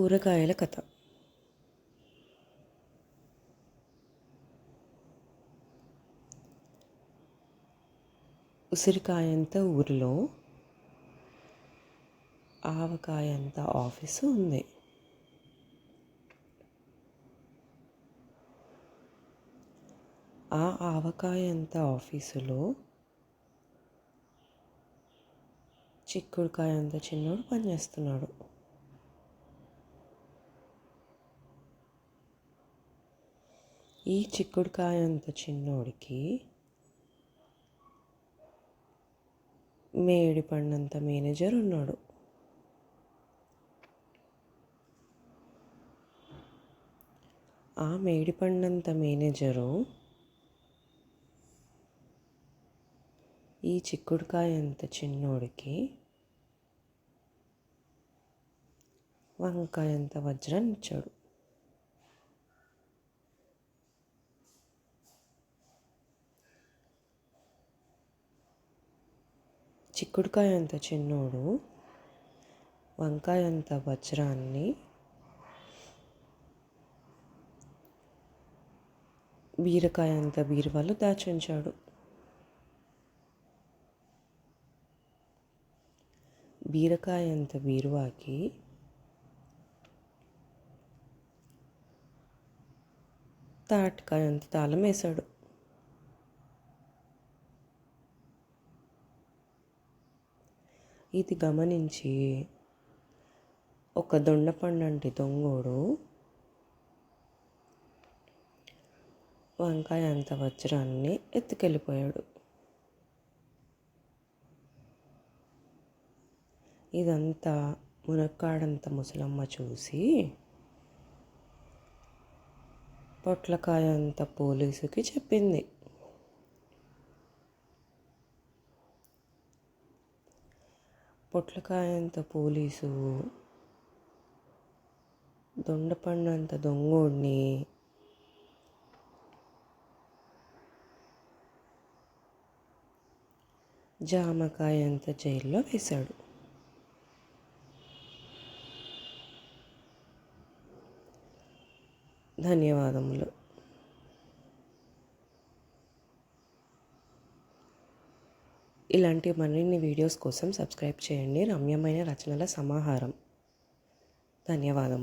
కూరగాయల కథ. ఉసిరికాయంత ఊరిలో? ఆవకాయంత ఆఫీసు ఉంది? ఆ ఆవకాయంత ఆఫీసులో? చిక్కుడుకాయంత చిన్నోడు పనిచేస్తున్నాడు. ఈ చిక్కుడుకాయ అంత చిన్నోడికి మేడి పండంత మేనేజర్ ఉన్నాడు. ఆ మేడి పండంత మేనేజరు ఈ చిక్కుడుకాయ అంత చిన్నోడికి వంకాయంత వజ్రాన్ని ఇచ్చాడు చిక్కుడుకాయ అంత చిన్నోడు వంకాయ అంత వజ్రాన్ని బీరకాయ అంత బీరువాలో దాచుంచాడు. బీరకాయ అంత బీరువాకి తాటికాయ అంత తాళం వేశాడు. ఇది గమనించి ఒక దొండపండంటి దొంగోడు వంకాయ అంత వజ్రాన్ని ఎత్తుకెళ్ళిపోయాడు. ఇదంతా మునక్కాడంత ముసలమ్మ చూసి పొట్లకాయ అంత పోలీసుకి చెప్పింది. పొట్లకాయంత పోలీసు దొండపండంత దొంగోడిని జామకాయంత జైల్లో వేశాడు. ధన్యవాదములు. ఇలాంటి మరిన్ని వీడియోస్ కోసం సబ్స్క్రైబ్ చేయండి. రమ్యమైన రచనల సమాహారం. ధన్యవాదం